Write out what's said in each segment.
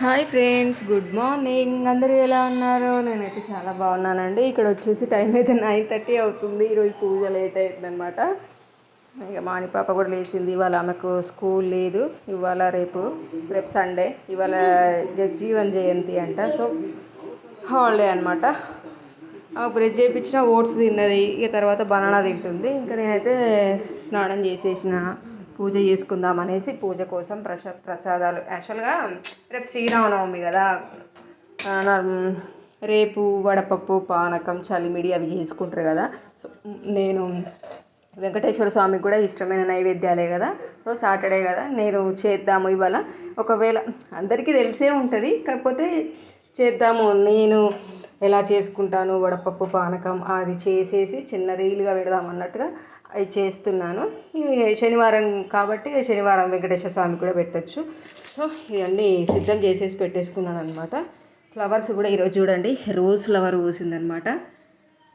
Hi friends good morning. అందరూ ఎలా ఉన్నారు? నేనైతే చాలా బాగున్నానండి. ఇక్కడ వచ్చేసి టైం అయితే నైన్ థర్టీ అవుతుంది. ఈరోజు పూజ లేట్ అవుతుంది అనమాట ఇక మాని పాప కూడా లేచింది. ఇవాళ ఆమెకు స్కూల్ లేదు. ఇవాళ రేపు రేపు సండే. ఇవాళ జగ్జీవన్ జయంతి అంట. సో హాలిడే అనమాట ఆమె బ్రెడ్ చేయించిన ఓట్స్ తిన్నది. ఇక తర్వాత బనానా తింటుంది. ఇంకా నేనైతే స్నానం చేసేసిన. పూజ చేసుకుందాం అనేసి పూజ కోసం ప్రసా ప్రసాదాలు. యాక్చువల్గా రేపు శ్రీరామనవమి కదా. రేపు వడపప్పు పానకం చలిమిడి అవి చేసుకుంటారు కదా. సో నేను వెంకటేశ్వర స్వామికి కూడా ఇష్టమైన నైవేద్యాలే కదా. సో సాటర్డే కదా. నేను చేద్దాము ఇవాళ. ఒకవేళ అందరికీ తెలిసే ఉంటుంది. కాకపోతే చేద్దాము. నేను ఎలా చేసుకుంటాను? వడపప్పు పానకం అది చేసేసి చిన్న రీలుగా పెడదాం అన్నట్టుగా అవి చేస్తున్నాను. శనివారం కాబట్టి శనివారం వెంకటేశ్వర స్వామి కూడా పెట్టచ్చు. సో ఇవన్నీ సిద్ధం చేసేసి పెట్టేసుకున్నాను అనమాట ఫ్లవర్స్ కూడా ఈరోజు చూడండి రోజ్ ఫ్లవర్ పూసిందనమాట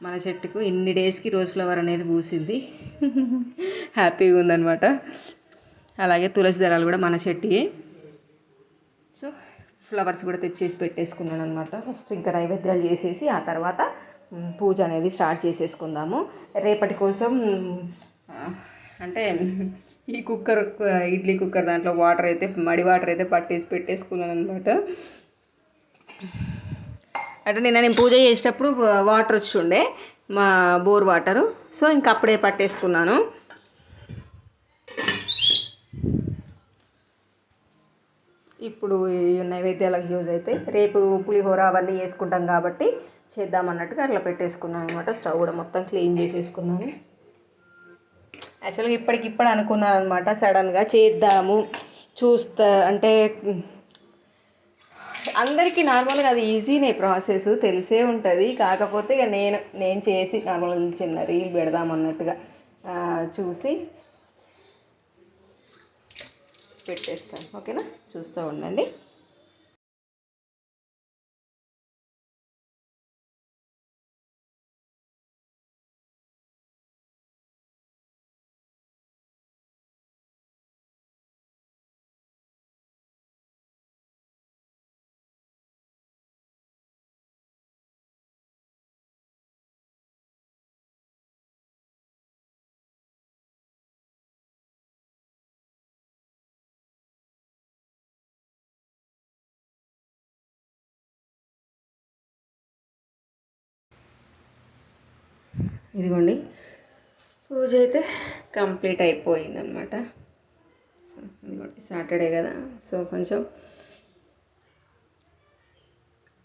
మన చెట్టుకు ఇన్ని డేస్కి రోజ్ ఫ్లవర్ అనేది పూసింది. హ్యాపీగా ఉందనమాట అలాగే తులసి దళాలు కూడా మన చెట్టుయే. సో ఫ్లవర్స్ కూడా తెచ్చేసి పెట్టేసుకున్నాను అనమాట ఫస్ట్ ఇంకా నైవేద్యాలు చేసేసి ఆ తర్వాత పూజ అనేది స్టార్ట్ చేసేసుకుందాము. రేపటి కోసం అంటే ఈ కుక్కర్ ఇడ్లీ కుక్కర్ దాంట్లో వాటర్ అయితే మడి వాటర్ అయితే పట్టేసి పెట్టేసుకున్నాను అనమాట అంటే నిన్న నేను పూజ చేసేటప్పుడు వాటర్ వచ్చిండే మా బోర్ వాటరు. సో ఇంక అప్పుడే పట్టేసుకున్నాను. ఇప్పుడు ఈ నైవేద్యాలకు యూజ్ అవుతాయి రేపు పులిహోర అవన్నీ వేసుకుంటాం కాబట్టి చేద్దాం అన్నట్టుగా అట్లా పెట్టేసుకున్నాను అనమాట స్టవ్ కూడా మొత్తం క్లీన్ చేసేసుకున్నాను. యాక్చువల్గా ఇప్పటికిప్పుడు అనుకున్నాను అనమాట సడన్గా చేద్దాము చూస్తా అంటే అందరికీ నార్మల్గా అది ఈజీనే ప్రాసెస్ తెలిసే ఉంటుంది. కాకపోతే ఇక నేను నేను చేసి నార్మల్ చిన్న రీల్ పెడదాం అన్నట్టుగా చూసి పెట్టేస్తాను. ఓకేనా? చూస్తూ ఉండండి. ఇదిగోండి. పూజ అయితే కంప్లీట్ అయిపోయింది అనమాట సో ఇదిగోండి సాటర్డే కదా. సో కొంచెం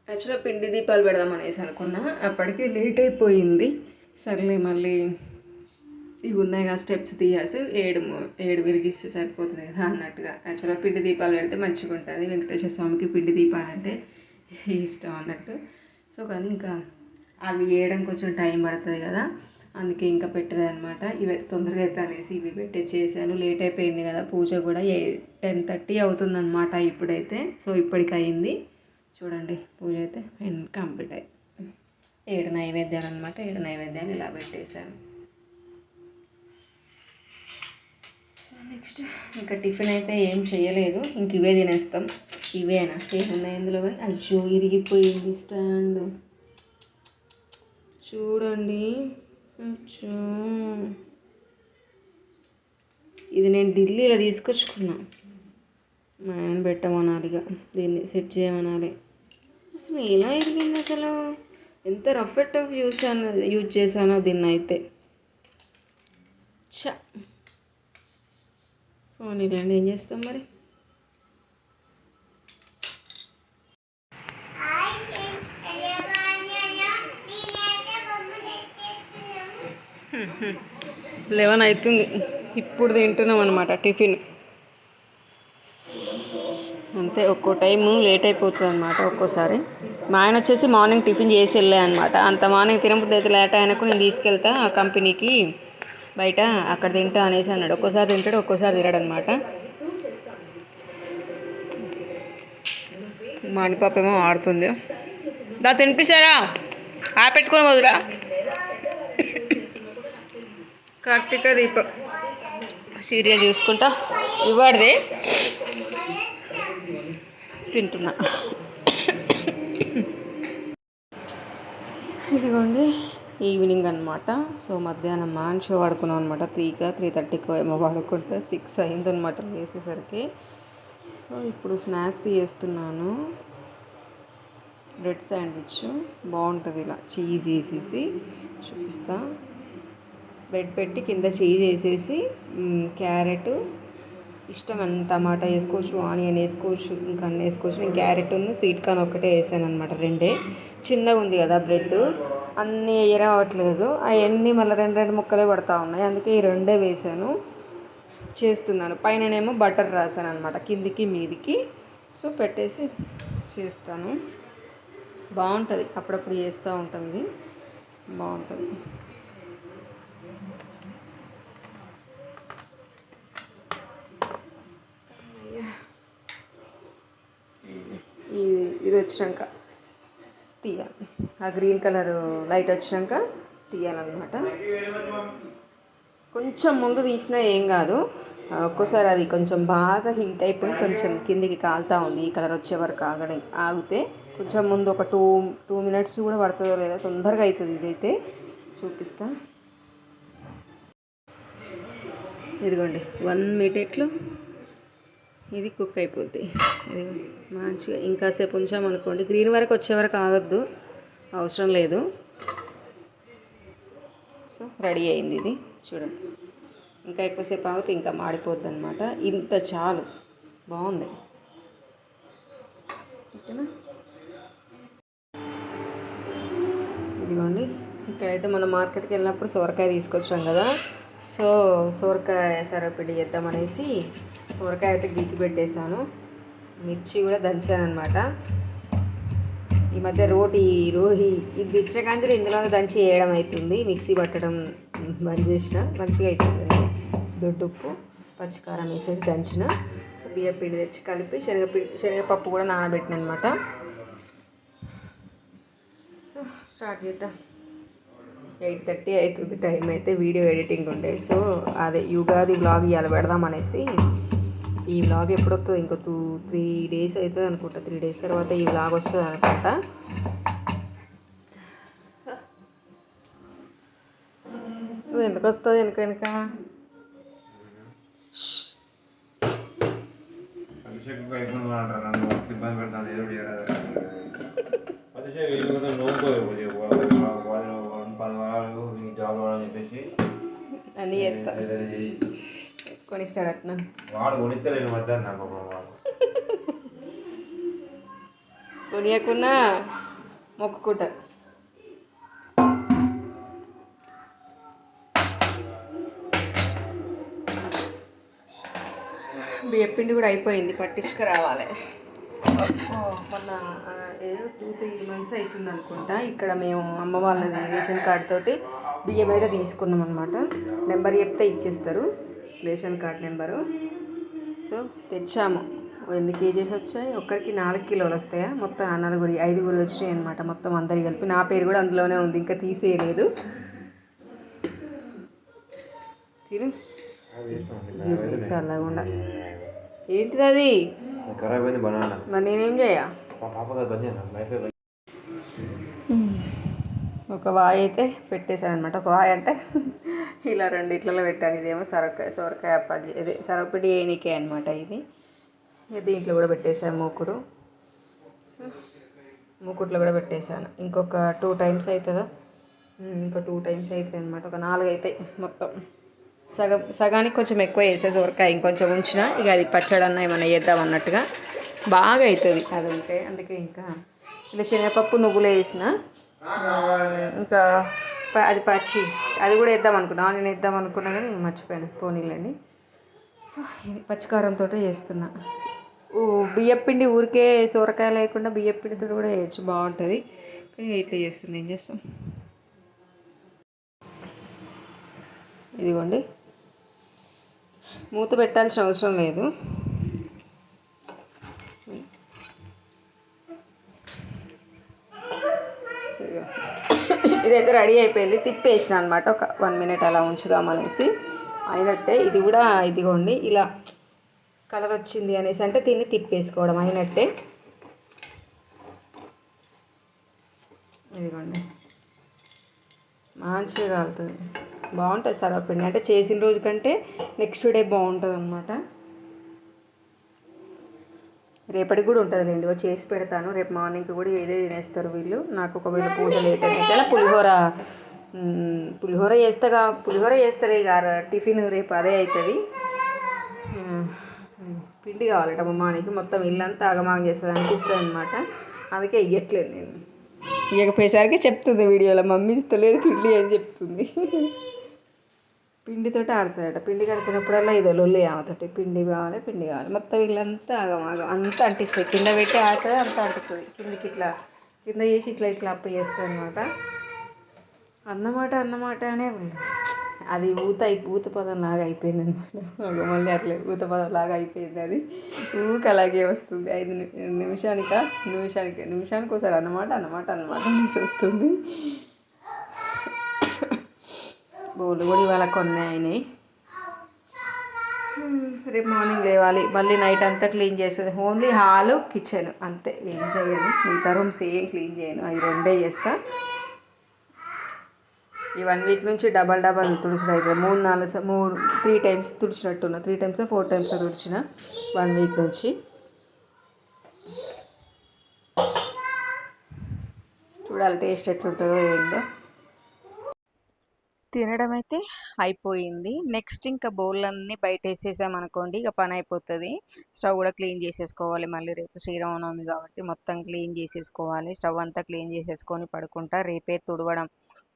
యాక్చువల్గా పిండి దీపాలు పెడదాం అనేసి అనుకున్నా. అప్పటికి లేట్ అయిపోయింది. సర్లే మళ్ళీ ఇవి ఉన్నాయి కదా స్టెప్స్ తీయాల్సి ఏడు ఏడు వెలిగిస్తే సరిపోతుంది కదా అన్నట్టుగా. యాక్చువల్గా పిండి దీపాలు పెడితే మంచిగా ఉంటుంది వెంకటేశ్వర స్వామికి పిండి దీపాలు అంటే ఇష్టం అన్నట్టు. సో కానీ ఇంకా అవి వేయడం కొంచెం టైం పడుతుంది కదా. అందుకే ఇంకా పెట్టలేదు అనమాట ఇవి తొందరగా అయితే అనేసి ఇవి పెట్టే చేశాను. లేట్ అయిపోయింది కదా పూజ కూడా. ఏ టెన్ థర్టీ అవుతుందన్నమాట ఇప్పుడైతే. సో ఇప్పటికి అయింది చూడండి పూజ అయితే కంప్లీట్ అయ్యి ఏడు నైవేద్యాలు అనమాట ఏడు నైవేద్యాలు ఇలా పెట్టేశాను. సో నెక్స్ట్ ఇంకా టిఫిన్ అయితే ఏం చేయలేదు. ఇంక ఇవే తినేస్తాం. ఇవేనా? ఏమున్నాయి ఇందులో? కానీ అయ్యో ఇరిగిపోయింది స్టాండ్. చూడండి. అచ్చా. ఇది నేను ఢిల్లీలో తీసుకొచ్చుకున్నా. మా ఆయన పెట్టమనాలిగా. దీన్ని సెట్ చేయమనాలి. అసలు ఎలా ఎదిగింది అసలు? ఎంత రఫ్ అండ్ టఫ్ చూసాను యూజ్ చేశానో దీన్ని అయితే. చ ఫోన్ ఇలాంటి ఏం చేస్తాం మరి? లెవెన్ అవుతుంది ఇప్పుడు తింటున్నాం అనమాట టిఫిన్. అంతే ఒక్కో టైము లేట్ అయిపోతుంది అనమాట ఒక్కోసారి. మా ఆయన వచ్చేసి మార్నింగ్ టిఫిన్ చేసి వెళ్ళే అనమాట అంత మార్నింగ్ తినబుద్ధి అయితే లేట్ అయినకు నేను తీసుకెళ్తా ఆ కంపెనీకి బయట అక్కడ తింటా అనేసి అన్నాడు. ఒక్కోసారి తింటాడు ఒక్కోసారి తినడు అనమాట మా పాప ఏమో ఆడుతుంది. దా తినిపిస్తారా? ఆ పెట్టుకొని వదిరా కార్తీక దీప. సీరియల్ చూసుకుంటా. ఇవాడిదే తింటున్నా. ఇదిగోండి ఈవినింగ్ అనమాట సో మధ్యాహ్నం మాన్షో పడుకున్నాం అనమాట త్రీగా త్రీ థర్టీకి ఏమో పడుకుంటే సిక్స్ అయిందనమాట వేసేసరికి సో ఇప్పుడు స్నాక్స్ చేస్తున్నాను. Bread sandwich. బాగుంటుంది ఇలా. చీజ్ వేసేసి. చూపిస్తా. బ్రెడ్ పెట్టి కింద చీజ్ వేసేసి క్యారెట్ ఇష్టం అని టమాటా వేసుకోవచ్చు ఆనియన్ వేసుకోవచ్చు ఇంకా అన్నీ వేసుకోవచ్చు. నేను క్యారెట్ స్వీట్ కార్న్ ఒకటే వేసాను అనమాట రెండే. చిన్నగా ఉంది కదా బ్రెడ్. అన్నీ వేయడం అవ్వట్లేదు అవన్నీ మళ్ళీ రెండు రెండు ముక్కలే పడతా ఉన్నాయి. అందుకే ఈ రెండే వేసాను. చేస్తున్నాను. పైననేమో బటర్ రాసాను అనమాట కిందికి మీదికి. సో పెట్టేసి చేస్తాను. బాగుంటుంది. అప్పుడప్పుడు చేస్తూ ఉంటుంది ఇది. బాగుంటుంది. ఇది వచ్చినాక తీయాలి ఆ గ్రీన్ కలర్ లైట్ వచ్చినాక తీయాలన్నమాట. కొంచెం ముందు తీసినా ఏం కాదు. ఒక్కోసారి అది కొంచెం బాగా హీట్ అయిపోయి కొంచెం కిందికి కాలుతా ఉంది. ఈ కలర్ వచ్చే వరకు ఆగడం ఆగితే కొంచెం ముందు ఒక టూ టూ మినిట్స్ కూడా పడుతుందో లేదో తొందరగా అవుతుంది ఇదైతే. చూపిస్తా. ఇదిగోండి వన్ మినిట్లో ఇది కుక్ అయిపోద్ది. ఇది మంచిగా ఇంకాసేపు ఉంచామనుకోండి గ్రీన్ వరకు వచ్చే వరకు ఆగొద్దు. అవసరం లేదు. సో రెడీ అయింది ఇది. చూడండి. ఇంకా ఎక్కువసేపు ఆగితే ఇంకా మాడిపోద్ది అనమాట ఇంత చాలు. బాగుంది. ఓకేనా? ఇదిగోండి. ఇక్కడైతే మనం మార్కెట్కి వెళ్ళినప్పుడు సొరకాయ తీసుకొచ్చాం కదా. సో సొరకాయ సరపిడి చేద్దామనేసి సొరకాయ అయితే గీకి పెట్టేశాను. మిర్చి కూడా దంచాను అనమాట ఈ మధ్య రోటి రోహి ఇది దిచ్చకాంజలి ఇందులో దంచి వేయడం అవుతుంది మిక్సీ పట్టడం బంద్ చేసిన మంచిగా అవుతుంది దొడ్డుప్పు పచ్చికారం వేసేసి దంచిన. సో బియ్య పిండి తెచ్చి కలిపి శనగపిండి శనగపప్పు కూడా నానబెట్టిన అనమాట సో స్టార్ట్ చేద్దాం. ఎయిట్ థర్టీ అవుతుంది టైం అయితే వీడియో ఎడిటింగ్ ఉండే. సో అదే యుగాది వ్లాగ్ ఇవాళ పెడదాం అనేసి ఈ వ్లాగ్ ఎప్పుడు వస్తుంది ఇంకో టూ త్రీ డేస్ అవుతుంది అనుకుంటా త్రీ డేస్ తర్వాత ఈ వ్లాగ్ వస్తుంది అనుకుంటా నువ్వు ఎందుకు వస్తుంది వెనక వెనక ఇబ్బంది జాబ్ అని చెప్పేసి చెప్తా కొనిస్తాడు అట్లా వాడు కొనిత్తలేను మధ్య నాకు కొనియకున్నా మొక్కుకుంటా. బియ్యపిండి కూడా అయిపోయింది పట్టించుకు రావాలి మొన్న ఏదో టూ త్రీ మంత్స్ అవుతుంది అనుకుంటా. ఇక్కడ మేము అమ్మ వాళ్ళది రేషన్ కార్డ్ తోటి బియ్యం అయితే తీసుకున్నాం అనమాట నెంబర్ చెప్తే ఇచ్చేస్తారు. Ration card number. సో తెచ్చాము. ఎన్ని కేజీస్ వచ్చాయి? ఒక్కరికి నాలుగు కిలోలు వస్తాయా? మొత్తం ఆ నలుగురి ఐదుగురు వచ్చాయి అనమాట మొత్తం అందరి కలిపి. నా పేరు కూడా అందులోనే ఉంది ఇంకా తీసేయలేదు. తిను. అలాగుండా ఏంటిది అది? మరి నేనేం చేయ మా పాప కదా బంద్ వైఫై ఒక వాయి అయితే పెట్టేశాను అనమాట ఒక వాయి అంటే ఇలా రెండిట్లలో పెట్టాను. ఇదేమో సొరకాయ సొరకాయ అప్పాలి ఇదే సొరపిడి ఏనికే అనమాట ఇది. దీంట్లో కూడా పెట్టేశాను మూకుడు. సో మూకుట్లో కూడా పెట్టేశాను. ఇంకొక టూ టైమ్స్ అవుతుందా ఇంకో టూ టైమ్స్ అవుతుంది అనమాట ఒక నాలుగు అవుతాయి మొత్తం. సగం సగానికి కొంచెం ఎక్కువ వేసే సొరకాయ ఇంకొంచెం ఉంచిన ఇక అది పచ్చడి ఏమైనా ఏమన్నా చేద్దాం అన్నట్టుగా బాగా అవుతుంది అది ఉంటే అందుకే ఇంకా ఇలా శనగపప్పు నువ్వులు వేసిన ఇంకా అది పచ్చి. అది కూడా వేద్దాం అనుకున్నా. నేను వేద్దాం అనుకున్నా కానీ మర్చిపోయాను. పోనీలేండి. సో ఇది పచ్చికారంతో చేస్తున్నా. బియ్యపిండి ఊరికే సొరకాయ లేకుండా బియ్యపిండితో కూడా వేయచ్చు బాగుంటుంది. కానీ ఇట్లా చేస్తున్నా. ఏం చేస్తాం? ఇదిగోండి. మూత పెట్టాల్సిన అవసరం లేదు. ఇదైతే రెడీ అయిపోయింది. తిప్పేసిన అనమాట ఒక వన్ మినిట్ అలా ఉంచుదామనేసి అయినట్టే ఇది కూడా ఇదిగోండి. ఇలా కలర్ వచ్చింది అనేసి అంటే దీన్ని తిప్పేసుకోవడం అయినట్టే. ఇదిగోండి. మంచిగా కాలుతుంది. బాగుంటుంది సర్వపిండి. అంటే చేసిన రోజు కంటే నెక్స్ట్ డే బాగుంటుంది అనమాట రేపటికి కూడా ఉంటుంది వచ్చి చేసి పెడతాను. రేపు మార్నింగ్ కూడా ఏదే తినేస్తారు వీళ్ళు. నాకు ఒకవేళ పూజ లేట్ అయితే పులిహోర పులిహోర చేస్తాగా పులిహోర చేస్తారు ఇక టిఫిన్ రేపు అదే అవుతుంది పిండి కావాలట మా మొత్తం ఇల్లంతా ఆగమాగం చేస్తుంది అనిపిస్తుంది అనమాట అందుకే ఇయ్యట్లేదు నేను. ఇవ్వకపోయేసరికి చెప్తుంది వీడియోలో మమ్మీ ఇస్తలేదు పిండి అని చెప్తుంది. పిండితోటి ఆడుతుందట పిండి కడిపినప్పుడల్లా ఇదో లొల్లి ఆమెతోటి పిండి కావాలి పిండి కావాలి. మొత్తం వీళ్ళంతా ఆగమాగం అంతా అంటిస్తుంది. కింద పెట్టి ఆడుతుంది అంతా అంటుతుంది. కిందికి ఇట్లా కింద చేసి ఇట్లా ఇట్లా అప్ప చేస్తుంది అనమాట అన్నమాట అన్నమాట అనే అది ఊత అయి ఊత పదం లాగా అయిపోయింది అనమాట మళ్ళీ అట్లే ఊత పదం లాగా అయిపోయింది అది. ఊక అలాగే వస్తుంది. ఐదు నిమిషానిక నిమిషానికి? నిమిషానికి ఒకసారి అన్నమాట అన్నమాట అన్నమాట అనేసి వస్తుంది. బోలు కూడా ఇవాళ కొన్ని అయినాయి. రేపు మార్నింగ్ లేవాలి. మళ్ళీ నైట్ అంతా క్లీన్ చేస్తుంది ఓన్లీ హాలు కిచెన్. అంతే. ఏం చేయను. మిగతా రూమ్స్ ఏం క్లీన్ చేయను. అవి రెండే చేస్తా. ఈ వన్ వీక్ నుంచి డబల్ డబల్ తుడుచుడు మూడు నాలుగు మూడు త్రీ టైమ్స్ తుడిచినట్టున్నా. త్రీ టైమ్స్ ఫోర్ టైమ్స్ తుడిచిన వన్ వీక్ నుంచి. చూడాలి టేస్ట్ ఎట్లుంటుందో ఏందో. తినడం అయితే అయిపోయింది. నెక్స్ట్ ఇంకా బౌల్లన్నీ బయట వేసేసాం అనుకోండి ఇక పని అయిపోతుంది. స్టవ్ కూడా క్లీన్ చేసేసుకోవాలి. మళ్ళీ రేపు శ్రీరామనవమి కాబట్టి మొత్తం క్లీన్ చేసేసుకోవాలి. స్టవ్ అంతా క్లీన్ చేసేసుకొని పడుకుంటా రేపే తుడవడం.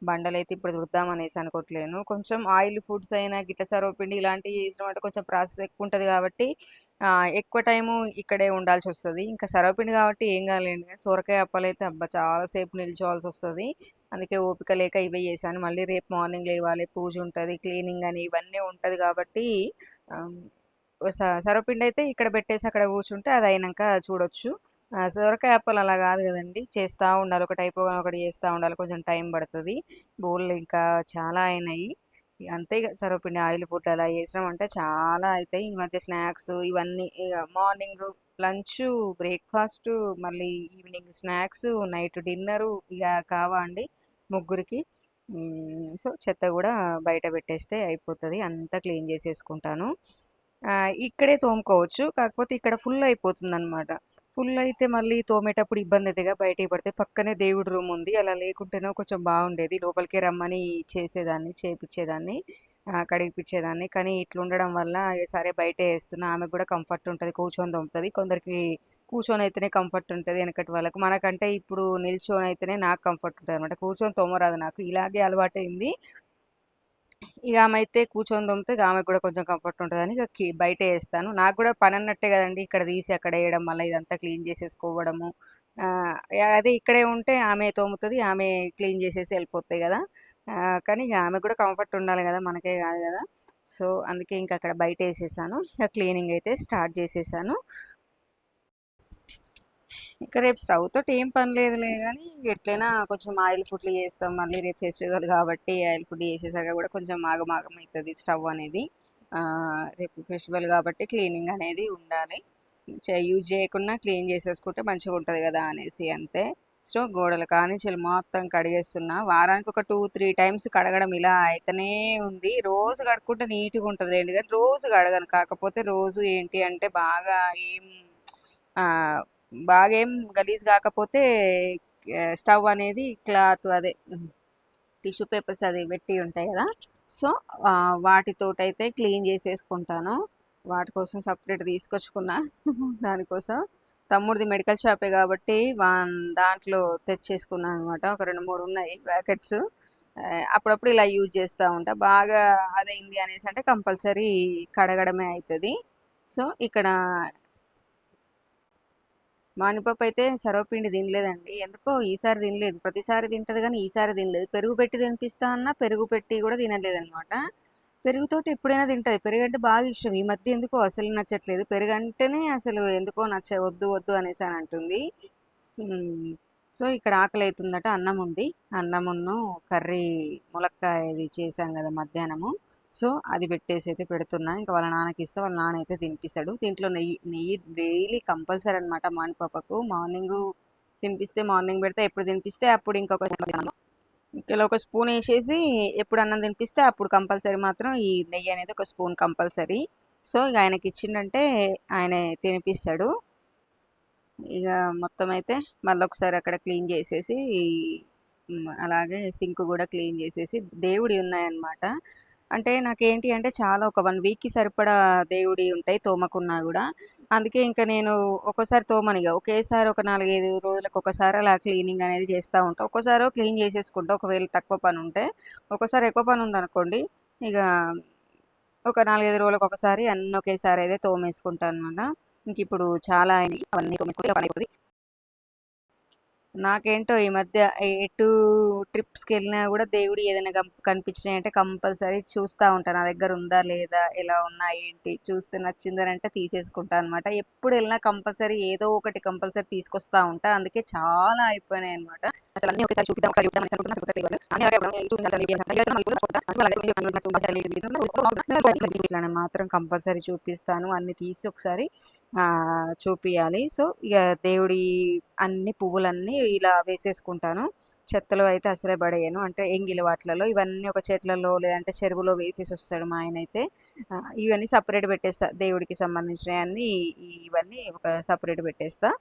బండలు అయితే ఇప్పుడు తుడదాం అనేసి అనుకోవట్లేను కొంచెం ఆయిల్ ఫుడ్స్ అయినా గిట్ల సర్వపిండి ఇలాంటివి చేసిన అంటే కొంచెం ప్రాసెస్ ఎక్కువ ఉంటుంది కాబట్టి ఎక్కువ టైము ఇక్కడే ఉండాల్సి వస్తుంది ఇంకా సర్వపిండి కాబట్టి ఏం కాలేండి సొరకాయ అప్పలు అయితే అబ్బా! చాలాసేపు నిల్చోవాల్సి వస్తుంది అందుకే ఓపిక లేక ఇవే చేశాను. మళ్ళీ రేపు మార్నింగ్ లేవాలి. పూజ ఉంటుంది క్లీనింగ్ అని ఇవన్నీ ఉంటుంది కాబట్టి స- సర్వపిండి అయితే ఇక్కడ పెట్టేసి అక్కడ కూర్చుంటే అది అయినాక చూడొచ్చు. సొరకాయ అప్పలు అలా కాదు కదండి. చేస్తూ ఉండాలి. ఒకటి అయిపోగానే ఒకటి చేస్తూ ఉండాలి. కొంచెం టైం పడుతుంది. బోళ్ళు ఇంకా చాలా అయినాయి. అంతే ఇక సర్వపిండి ఆయిల్ ఫుడ్ అలా చేసినామంటే చాలా అవుతాయి ఈ మధ్య స్నాక్స్ ఇవన్నీ ఇక మార్నింగ్ లంచ్ బ్రేక్ఫాస్ట్ మళ్ళీ ఈవినింగ్ స్నాక్స్ నైట్ డిన్నరు ఇక కావా అండి ముగ్గురికి. సో చెత్త కూడా బయట పెట్టేస్తే అయిపోతుంది. అంతా క్లీన్ చేసేసుకుంటాను. ఇక్కడే తోముకోవచ్చు. కాకపోతే ఇక్కడ ఫుల్ అయిపోతుంది అనమాట ఫుల్ అయితే మళ్ళీ తోమేటప్పుడు ఇబ్బంది అవుతుందిగా బయటికి పడితే. పక్కనే దేవుడి రూమ్ ఉంది. అలా లేకుంటేనే కొంచెం బాగుండేది. లోపలికి రమ్మని చేసేదాన్ని చేపించేదాన్ని కడిగిపించేదాన్ని కానీ ఇట్లా ఉండడం వల్ల సరే బయటే వేస్తున్నా ఆమెకు కూడా కంఫర్ట్ ఉంటుంది. కూర్చొని తోముతుంది. కొందరికి కూర్చొని అయితేనే కంఫర్ట్ ఉంటుంది వెనకటి వాళ్ళకు. మనకంటే ఇప్పుడు నిల్చొని అయితేనే నాకు కంఫర్ట్ ఉంటుంది అనమాట కూర్చొని తోమరాదు నాకు. ఇలాగే అలవాటైంది. ఇక ఆమె అయితే కూర్చొని తోమితే ఇక ఆమెకు కూడా కొంచెం కంఫర్ట్ ఉంటుందని ఇక బయట బయటే వేస్తాను. నాకు కూడా పని అన్నట్టే కదండి ఇక్కడ తీసి అక్కడ వేయడం మళ్ళీ ఇదంతా క్లీన్ చేసేసుకోవడము. అదే ఇక్కడే ఉంటే ఆమె తోముతుంది ఆమె క్లీన్ చేసేసి వెళ్ళిపోతాయి కదా. కానీ ఇక ఆమె కూడా కంఫర్ట్ ఉండాలి కదా మనకే కాదు కదా. సో అందుకే ఇంకా అక్కడ బయట వేసేసాను. ఇక క్లీనింగ్ అయితే స్టార్ట్ చేసేసాను. ఇంకా రేపు స్టవ్ తోటి ఏం పని లేదులే కానీ ఎట్లయినా కొంచెం ఆయిల్ ఫుడ్లు చేస్తాం. మళ్ళీ రేపు ఫెస్టివల్ కాబట్టి ఆయిల్ ఫుడ్ చేసేసాక కూడా కొంచెం మాగమాగం అవుతుంది స్టవ్ అనేది. రేపు ఫెస్టివల్ కాబట్టి క్లీనింగ్ అనేది ఉండాలి. యూజ్ చేయకుండా క్లీన్ చేసేసుకుంటే మంచిగా ఉంటుంది కదా అనేసి అంతే. సో గోడలు కానించి మొత్తం కడిగేస్తున్నా. వారానికి ఒక టూ త్రీ టైమ్స్ కడగడం ఇలా అయితేనే ఉంది. రోజు కడుక్కుంటే నీట్గా ఉంటుంది లేండి కానీ రోజు కడగను. కాకపోతే రోజు ఏంటి అంటే బాగా ఏం బాగా ఏం గలీజ్ కాకపోతే స్టవ్ అనేది క్లాత్ అదే టిష్యూ పేపర్స్ అది పెట్టి ఉంటాయి కదా. సో వాటితోటైతే క్లీన్ చేసేసుకుంటాను. వాటి కోసం సపరేట్ తీసుకొచ్చుకున్నా దానికోసం. తమ్ముడిది మెడికల్ షాపే కాబట్టి వా దాంట్లో తెచ్చేసుకున్నాను అనమాట ఒక రెండు మూడు ఉన్నాయి ప్యాకెట్స్. అప్పుడప్పుడు ఇలా యూజ్ చేస్తూ ఉంటా. బాగా అదైంది అనేసి అంటే కంపల్సరీ కడగడమే అవుతుంది సో ఇక్కడ మానిపప్పు అయితే సర్వపిండి తినలేదండి. ఎందుకో ఈసారి తినలేదు. ప్రతిసారి తింటది కానీ ఈసారి తినలేదు. పెరుగు పెట్టి తినిపిస్తా అన్నా పెరుగు పెట్టి కూడా తినలేదు అనమాట పెరుగుతోటి ఎప్పుడైనా తింటది. పెరుగు అంటే బాగా ఇష్టం. ఈ మధ్య ఎందుకో అసలు నచ్చట్లేదు. పెరుగు అంటేనే అసలు ఎందుకో నచ్చ వద్దు వద్దు అనేసి అని అంటుంది. సో ఇక్కడ ఆకలి అవుతుందట అన్నం ఉంది. అన్నమును కర్రీ ములక్కాయ ఇది చేశాం కదా మధ్యాహ్నము. సో అది పెట్టేసి అయితే పెడుతున్నా. ఇంకా వాళ్ళ నాన్నకి ఇస్తే వాళ్ళ నాన్న అయితే తినిపిస్తాడు. దీంట్లో నెయ్యి నెయ్యి డైలీ కంపల్సరీ అనమాట మాని పాపకు. మార్నింగ్ తినిపిస్తే మార్నింగ్ పెడితే ఎప్పుడు తినిపిస్తే అప్పుడు ఇంకొక ఇలా ఒక స్పూన్ వేసేసి ఎప్పుడు అన్నం తినిపిస్తే అప్పుడు కంపల్సరీ మాత్రం ఈ నెయ్యి అనేది ఒక స్పూన్ కంపల్సరీ. సో ఇక ఆయనకి ఇచ్చిండంటే ఆయన తినిపిస్తాడు. ఇక మొత్తం అయితే మళ్ళీ ఒకసారి అక్కడ క్లీన్ చేసేసి అలాగే సింక్ కూడా క్లీన్ చేసేసి దేవుడి ఉన్నాయన్నమాట. అంటే నాకేంటి అంటే చాలా ఒక వన్ వీక్కి సరిపడా దేవుడి ఉంటాయి తోమకున్నా కూడా. అందుకే ఇంకా నేను ఒక్కోసారి తోమనిగా ఒకేసారి ఒక నాలుగైదు రోజులకు ఒకసారి అలా క్లీనింగ్ అనేది చేస్తూ ఉంటా. ఒక్కోసారి క్లీన్ చేసేసుకుంటా ఒకవేళ తక్కువ పని ఉంటే. ఒక్కోసారి ఎక్కువ పని ఉందనుకోండి ఇక ఒక నాలుగైదు రోజులకు ఒకసారి అన్నీ ఒకేసారి అయితే తోమేసుకుంటాను అనమాట ఇంక ఇప్పుడు చాలా అయినాయి. అవన్నీ తోమేసుకుంటే పని అయిపోతుంది. నాకేంటో ఈ మధ్య ఎటు ట్రిప్స్కి వెళ్ళినా కూడా దేవుడు ఏదైనా కం- కనిపించినాయి అంటే కంపల్సరీ చూస్తూ ఉంటాను నా దగ్గర ఉందా లేదా ఎలా ఉన్నా ఏంటి చూస్తే నచ్చిందని అంటే తీసేసుకుంటా అనమాట ఎప్పుడు వెళ్ళినా కంపల్సరీ ఏదో ఒకటి కంపల్సరీ తీసుకొస్తా ఉంటా. అందుకే చాలా అయిపోయినాయి అనమాట అసలు అన్ని ఒకసారి చూపిద్దాం ఒకసారి చూద్దాం అనుకుంటున్నా, మాత్రం కంపల్సరీ చూపిస్తాను. అన్ని తీసి ఒకసారి ఆ చూపియాలి. సో ఇక దేవుడి అన్ని పువ్వులన్నీ ఇలా వేసేసుకుంటాను. చెత్తలో అయితే అసలే పడేయను. అంటే ఎంగిలి వాటిలలో ఇవన్నీ ఒక చెట్లలో లేదంటే చెరువులో వేసేసి వస్తాడు మా ఆయన అయితే. ఇవన్నీ సపరేట్ పెట్టేస్తా. దేవుడికి సంబంధించినవి అన్ని ఇవన్నీ ఒక సపరేట్ పెట్టేస్తా.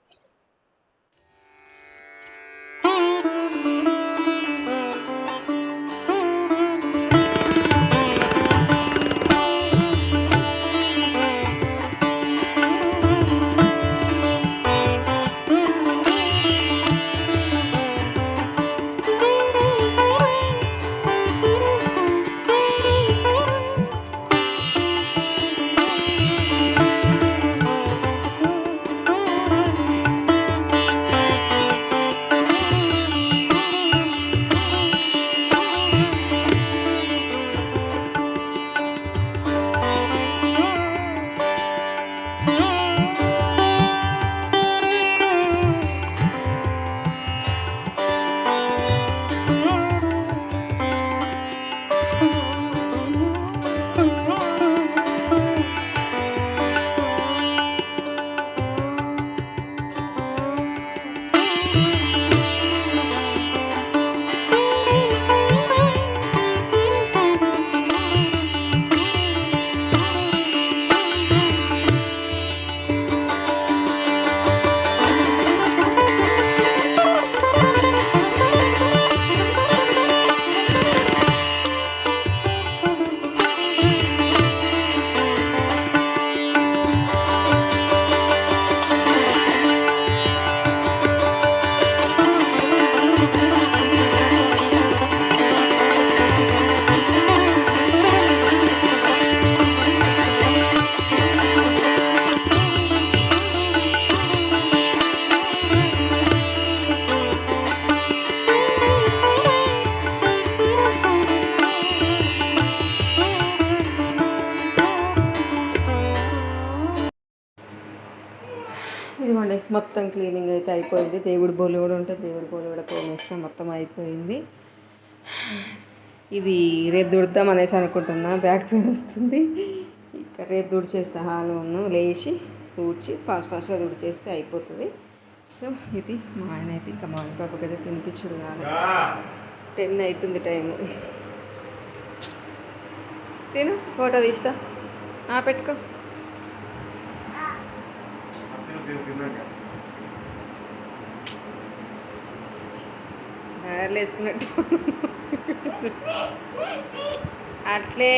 అయితే అయిపోయింది. దేవుడి బోలి కూడా ఉంటే దేవుడి బోలు కూడా తోమేసిన మొత్తం అయిపోయింది. ఇది రేపు దుడతాం అనేసి అనుకుంటున్నా. బ్యాక్ పెయిన్ వస్తుంది. ఇక రేపు దుడిచేస్తా. హాలు ఉన్నాం. లేచి ఊడ్చి ఫాస్ట్ ఫాస్ట్గా దుడిచేస్తే అయిపోతుంది. సో ఇది మా ఆయన అయితే ఇంకా మా ఆయన పాపకి అయితే తినిపించుడు కాదు టెన్ అవుతుంది టైము. తిను ఫోటో తీస్తా. ఆ, పెట్టుకో. હાર્લેસ આટલે